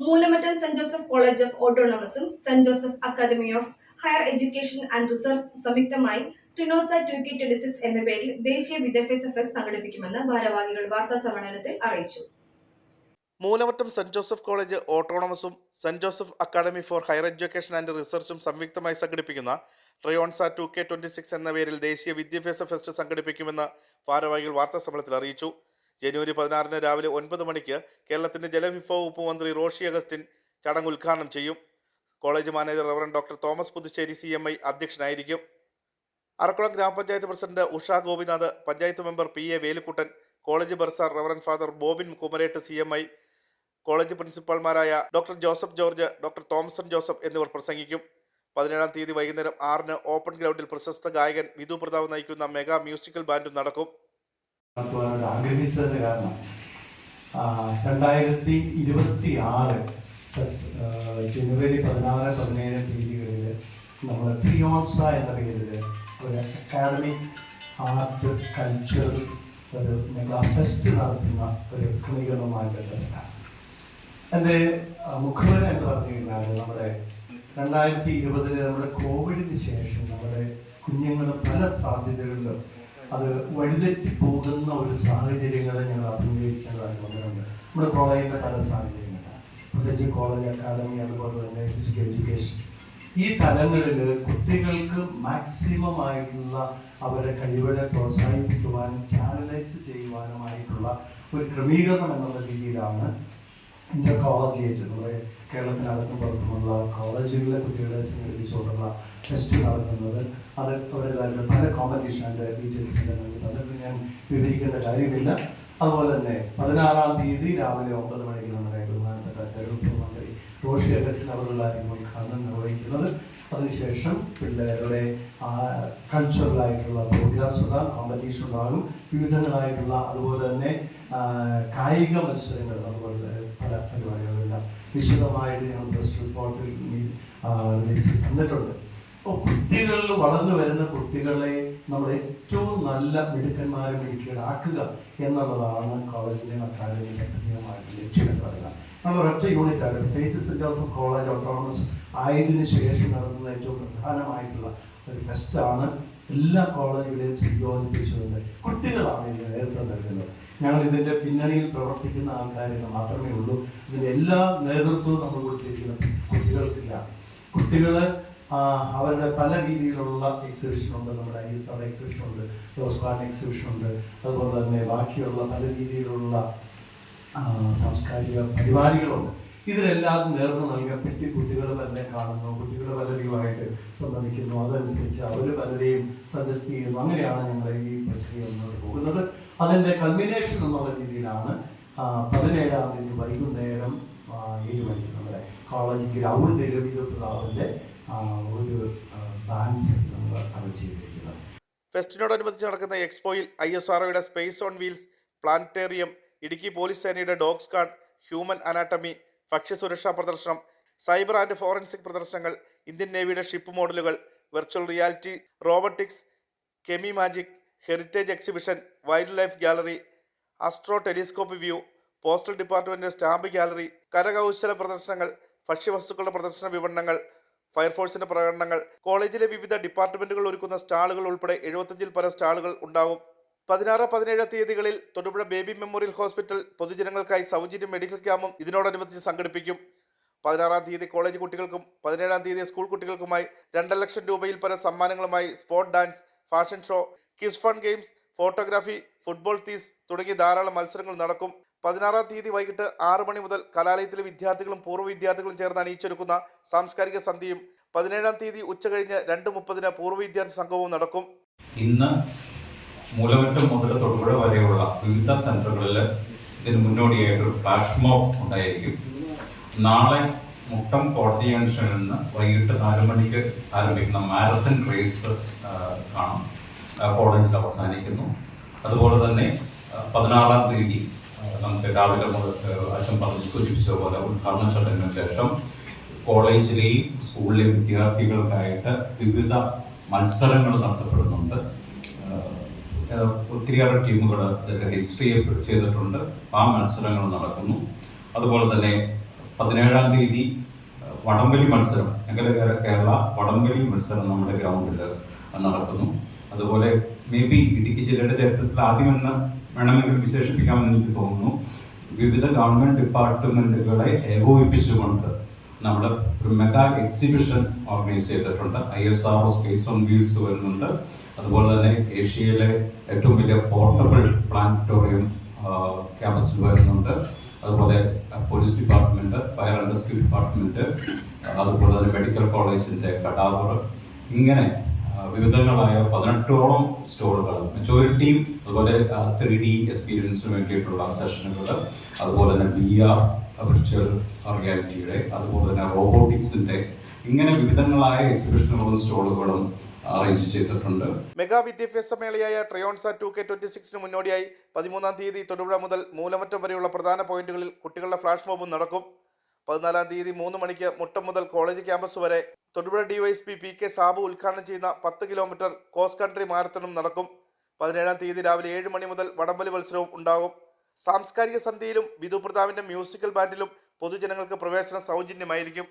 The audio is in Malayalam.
Moolamattom Saint Joseph college of ഓട്ടോണമസും Saint Joseph academy of higher education and research സംയുക്തമായി ടിനോസ ടു കെ ട്വന്റി സിക്സ് എന്ന പേരിൽ ദേശീയ വിദ്യാഭ്യാസ ഫെസ്റ്റ് സംഘടിപ്പിക്കുമെന്ന് ഭാരവാഹികൾ വാർത്താ സമ്മേളനത്തിൽ അറിയിച്ചു. Moolamattom Saint Joseph college ഓട്ടോണമസും Saint Joseph academy for higher education and റിസർച്ചും സംയുക്തമായി സംഘടിപ്പിക്കുന്ന ട്രയോൺസ ടു കെ ട്വന്റി സിക്സ് എന്ന പേരിൽ ദേശീയ വിദ്യാഭ്യാസ ഫെസ്റ്റ് സംഘടിപ്പിക്കുമെന്ന് ഭാരവാഹികൾ വാർത്താ സമ്മേളനത്തിൽ അറിയിച്ചു. ജനുവരി പതിനാറിന് രാവിലെ ഒൻപത് മണിക്ക് കേരളത്തിന്റെ ജലവിഭവ വകുപ്പ് മന്ത്രി റോഷി അഗസ്റ്റിൻ ചടങ്ങ് ഉദ്ഘാടനം ചെയ്യും. College manager reverend doctor Thomas Puthussery C M I അധ്യക്ഷനായിരിക്കും. അറക്കുളം ഗ്രാമപഞ്ചായത്ത് president Usha Gopinath panchayat member P A Velukkuttan college bursar reverend father Bobin Kumarettu C M I college പ്രിൻസിപ്പാൾമാരായ doctor Joseph George doctor Thomson Joseph എന്നിവർ പ്രസംഗിക്കും. പതിനേഴാം തീയതി വൈകുന്നേരം ആറിന് ഓപ്പൺ ഗ്രൗണ്ടിൽ പ്രശസ്ത ഗായകൻ വിധു പ്രതാപ് നയിക്കുന്ന മെഗാ മ്യൂസിക്കൽ ബാൻഡും നടക്കും. നടത്തുവാനോട് ആഗ്രഹിച്ചതിന് കാരണം. രണ്ടായിരത്തി ഇരുപത്തി ആറ് ജനുവരി പതിനാറ് പതിനേഴ് തീയതികളിൽ നമ്മൾ ത്രിയോത്സ എന്ന പേരിൽ ഒരു അക്കാഡമിക് ആർട്ട് കൾച്ചർ ഒരു മെഗാ ഫെസ്റ്റ് നടത്തുന്ന ഒരു ക്രമീകരണവുമായി ബന്ധപ്പെട്ടാണ് എന്റെ ആ, മുഖവര എന്ന് പറഞ്ഞു കഴിഞ്ഞാൽ നമ്മുടെ രണ്ടായിരത്തി ഇരുപതിൽ നമ്മുടെ കോവിഡിന് ശേഷം നമ്മുടെ കുഞ്ഞുങ്ങൾ പല സാധ്യതകളിലും അത് വഴിതെറ്റി പോകുന്ന ഒരു സാഹചര്യങ്ങളെ ഞങ്ങൾ അഭിമുഖീകരിക്കേണ്ടതായി വന്നിട്ടുണ്ട് നമ്മുടെ കോളേജിലെ പല സാഹചര്യങ്ങളാണ് പ്രത്യേകിച്ച് കോളേജ് അക്കാദമി അതുപോലെ തന്നെ ഫിസിക്കൽ എഡ്യൂക്കേഷൻ ഈ തലങ്ങളിൽ കുട്ടികൾക്ക് മാക്സിമം ആയിട്ടുള്ള അവരുടെ കഴിവുകളെ പ്രോത്സാഹിപ്പിക്കുവാനും ചാനലൈസ് ചെയ്യുവാനുമായിട്ടുള്ള ഒരു ക്രമീകരണം എന്നുള്ള രീതിയിലാണ് ഇന്റർ കോളേജ് നമ്മുടെ കേരളത്തിനകത്തും പുറത്തുമുള്ള കോളേജുകളിലെ കുട്ടികളെ സംഘടിപ്പിച്ചുകൊണ്ടുള്ള ടെസ്റ്റ് നടത്തുന്നത്. അത് അവരുടേതായിട്ടുള്ള പല കോമ്പറ്റീഷന്റെ ഡീറ്റെയിൽസ് നിങ്ങൾക്ക് അതൊക്കെ ഞാൻ വിവരിക്കേണ്ട കാര്യമില്ല. അതുപോലെ തന്നെ പതിനാറാം തീയതി രാവിലെ ഒമ്പത് മണിക്ക് നമ്മുടെ ബഹുമാനപ്പെട്ട തെരഞ്ഞെടുപ്പ് മന്ത്രി റോഷി അഗസ്റ്റിൻ അവരുള്ള ഉദ്ഘാടനം നിർവഹിക്കുന്നത്. അതിനുശേഷം പിള്ളേരുടെ കൾച്ചറൽ ആയിട്ടുള്ള പ്രോഗ്രാംസ് ഉണ്ടാകും കോമ്പറ്റീഷൻ ഉണ്ടാകും. വിവിധങ്ങളായിട്ടുള്ള അതുപോലെ തന്നെ കായിക മത്സരങ്ങൾ അതുപോലെ പല പരിപാടികളെല്ലാം വിശദമായിട്ട് ഞങ്ങൾ പ്രസ് റിപ്പോർട്ടിൽ തന്നിട്ടുണ്ട്. അപ്പോൾ കുട്ടികളിൽ വളർന്നു വരുന്ന കുട്ടികളെ നമ്മൾ ഏറ്റവും നല്ല മിടുക്കന്മാരെ മിടുക്കികളാക്കുക എന്നുള്ളതാണ് കോളേജിലെ അക്കാദമിയുടെ കൃത്യമായിട്ട് ലക്ഷ്യം എന്ന് പറയുന്നത്. നമ്മൾ ഒറ്റ യൂണിറ്റാണ് പ്രത്യേകിച്ച് സെന്റ് ജോസഫ് കോളേജ് ഓട്ടോണമസ് ആയതിനു ശേഷം നടത്തുന്ന ഏറ്റവും പ്രധാനമായിട്ടുള്ള ഒരു ഫെസ്റ്റാണ് എല്ലാ കോളേജുകളെയും സംയോജിപ്പിച്ചുകൊണ്ട് കുട്ടികളാണ് ഇതിന് നേതൃത്വം നൽകുന്നത്. ഞങ്ങൾ ഇതിന്റെ പിന്നണിയിൽ പ്രവർത്തിക്കുന്ന ആൾക്കാരെന്ന് മാത്രമേ ഉള്ളൂ. ഇതിന്റെ എല്ലാ നേതൃത്വവും നമ്മൾ കൊടുത്തിരിക്കുന്ന കുട്ടികൾക്കില്ല. കുട്ടികൾ അവരുടെ പല രീതിയിലുള്ള എക്സിബിഷൻ ഉണ്ട്. നമ്മുടെ ഐ എസ് ആർ എക്സിബിഷൻ ഉണ്ട് എക്സിബിഷൻ ഉണ്ട്. അതുപോലെ തന്നെ ബാക്കിയുള്ള പല രീതിയിലുള്ള സാംസ്കാരിക പരിപാടികളുണ്ട്. ഇതിലെല്ലാം നേർന്ന് നൽകപ്പെട്ട് കുട്ടികൾ പലരെ കാണുന്നു കുട്ടികൾ പലരുമായിട്ട് സംബന്ധിക്കുന്നു. അതനുസരിച്ച് അവർ പലരെയും സജസ്റ്റ് ചെയ്യുന്നു. അങ്ങനെയാണ് ഞങ്ങൾ ഈ പ്രക്രിയ മുന്നോട്ട് പോകുന്നത്. അതിന്റെ കമ്പിനേഷൻ എന്നുള്ള രീതിയിലാണ് പതിനേഴാം തീയതി വൈകുന്നേരം ഏഴ് മണിക്ക് നമ്മുടെ കോളേജ് ഗ്രൗണ്ട് വിദ്യുത്ലാവിന്റെ ഒരു ഡാൻസ് നമ്മൾ അറേഞ്ച് ചെയ്തിരിക്കുന്നത്. ഫെസ്റ്റിനോടനുബന്ധിച്ച് നടക്കുന്ന എക്സ്പോയിൽ I S ആർഒയുടെ space on wheels planetarium Idukki police സേനയുടെ ഡോഗ് കാർഡ് ഹ്യൂമൻ അനാട്ടമി ഭക്ഷ്യസുരക്ഷാ പ്രദർശനം സൈബർ ആൻഡ് ഫോറൻസിക് പ്രദർശനങ്ങൾ ഇന്ത്യൻ നേവിയുടെ ഷിപ്പ് മോഡലുകൾ virtual reality robotics chemi magic heritage exhibition wildlife gallery astro telescope view postal department stamp gallery കരകൗശല പ്രദർശനങ്ങൾ ഭക്ഷ്യവസ്തുക്കളുടെ പ്രദർശന വിപണനങ്ങൾ ഫയർഫോഴ്സിന്റെ പ്രകടനങ്ങൾ കോളേജിലെ വിവിധ ഡിപ്പാർട്ട്മെന്റുകൾ ഒരുക്കുന്ന സ്റ്റാളുകൾ ഉൾപ്പെടെ എഴുപത്തഞ്ചിൽ പല സ്റ്റാളുകൾ ഉണ്ടാവും. പതിനാറ് പതിനേഴ് തീയതികളിൽ തൊടുപുഴ ബേബി മെമ്മോറിയൽ ഹോസ്പിറ്റൽ പൊതുജനങ്ങൾക്കായി സൗജന്യ മെഡിക്കൽ ക്യാമ്പും ഇതിനോടനുബന്ധിച്ച് സംഘടിപ്പിക്കും. പതിനാറാം തീയതി കോളേജ് കുട്ടികൾക്കും പതിനേഴാം തീയതി സ്കൂൾ കുട്ടികൾക്കുമായി രണ്ടര ലക്ഷം രൂപയിൽ പരം സമ്മാനങ്ങളുമായി sports dance fashion show kids fun games photography football Tis തുടങ്ങിയ ധാരാളം മത്സരങ്ങൾ നടക്കും. പതിനാറാം തീയതി വൈകിട്ട് ആറ് മണി മുതൽ കലാലയത്തിലെ വിദ്യാർത്ഥികളും പൂർവ വിദ്യാർത്ഥികളും ചേർന്ന് അണിയിച്ചൊരുക്കുന്ന സാംസ്കാരിക സന്ധ്യയും പതിനേഴാം തീയതി ഉച്ച ഉച്ചകഴിഞ്ഞ് രണ്ട് മുപ്പതിന് പൂർവ വിദ്യാർത്ഥി സംഘവും നടക്കും. ഇന്ന് മൂലമറ്റം മുതൽ തൊടുപുഴ വരെയുള്ള വിവിധ സെന്ററുകളിൽ ഇതിന് മുന്നോടിയായിട്ട് ഫ്ലാഷ് മോബ് ഉണ്ടായിരിക്കും. നാളെ മുട്ടം കോടതി ജംഗ്ഷനിൽ നിന്ന് വൈകിട്ട് നാല് മണിക്ക് ആരംഭിക്കുന്ന മാരത്തൺ റേസ് കാണാം. കോളേജിൽ അവസാനിക്കുന്നു. അതുപോലെ തന്നെ പതിനാറാം തീയതി നമുക്ക് രാവിലെ മുതൽ അച്ഛൻ പറഞ്ഞ് സൂചിപ്പിച്ച പോലെ ഉദ്ഘാടന ചടങ്ങിന് ശേഷം കോളേജിലെയും സ്കൂളിലെയും വിദ്യാർത്ഥികൾക്കായിട്ട് വിവിധ മത്സരങ്ങൾ നടത്തപ്പെടുന്നുണ്ട്. ഒത്തിരിയേറെ ടീമുകൾ രജിസ്റ്റർ ചെയ്യപ്പെ- ചെയ്തിട്ടുണ്ട്. ആ മത്സരങ്ങൾ നടക്കുന്നു. അതുപോലെ തന്നെ പതിനേഴാം തീയതി വടംവലി മത്സരം. ഞങ്ങളുടെ കേരള വടംവലി മത്സരം നമ്മുടെ ഗ്രൗണ്ടിൽ നടക്കുന്നു. അതുപോലെ മേ ബി ഇടുക്കി ജില്ലയുടെ ചരിത്രത്തിൽ ആദ്യമെന്ന് വേണമെങ്കിൽ വിശേഷിപ്പിക്കാമെന്ന് എനിക്ക് തോന്നുന്നു. വിവിധ ഗവൺമെന്റ് ഡിപ്പാർട്ട്മെന്റുകളെ ഏകോപിപ്പിച്ചുകൊണ്ട് നമ്മുടെ ഒരു മെഗാ എക്സിബിഷൻ ഓർഗനൈസ് ചെയ്തിട്ടുണ്ട്. I S R space on wheels വരുന്നുണ്ട്. അതുപോലെ തന്നെ ഏഷ്യയിലെ ഏറ്റവും വലിയ പോർട്ടബിൾ പ്ലാനറ്റോറിയം ക്യാമ്പസിൽ വരുന്നുണ്ട്. അതുപോലെ police department fire and rescue department അതുപോലെ തന്നെ മെഡിക്കൽ കോളേജിന്റെ കടാവർ ഇങ്ങനെ വിവിധങ്ങളായ പതിനെട്ടോളം സ്റ്റോളുകൾ മെജോറിറ്റിയും അതുപോലെ ത്രീ ഡി എക്സ്പീരിയൻസിന് വേണ്ടിയിട്ടുള്ള സെഷനുകൾ അതുപോലെ തന്നെ ബി ആർ വിർച്വൽ റിയാലിറ്റിയുടെ അതുപോലെ തന്നെ റോബോട്ടിക്സിന്റെ ഇങ്ങനെ വിവിധങ്ങളായ എക്സിബിഷനുകളും സ്റ്റോളുകളും അറേഞ്ച് ചെയ്തിട്ടുണ്ട്. മെഗാ വിദ്യാഭ്യാസ മേളയായ ട്രയോൺസ ടു കെ ട്വന്റി സിക്സിന് മുന്നോടിയായി പതിമൂന്നാം തീയതി തൊടുപുഴ മുതൽ മൂലമറ്റം വരെയുള്ള പ്രധാന പോയിന്റുകളിൽ കുട്ടികളുടെ ഫ്ലാഷ് മോബും നടക്കും. പതിനാലാം തീയതി മൂന്ന് മണിക്ക് മുട്ടം മുതൽ കോളേജ് ക്യാമ്പസ് വരെ Thodupuzha DySP P K Sabu ഉദ്ഘാടനം ചെയ്യുന്ന പത്ത് കിലോമീറ്റർ കോസ് കൺട്രി മാരത്തണും നടക്കും. പതിനേഴാം തീയതി രാവിലെ ഏഴ് മണി മുതൽ വടംവലി മത്സരവും ഉണ്ടാകും. സാംസ്കാരിക സന്ധ്യയിലും വിധു പ്രതാപിന്റെ മ്യൂസിക്കൽ ബാൻഡിലും പൊതുജനങ്ങൾക്ക് പ്രവേശനം സൗജന്യമായിരിക്കും.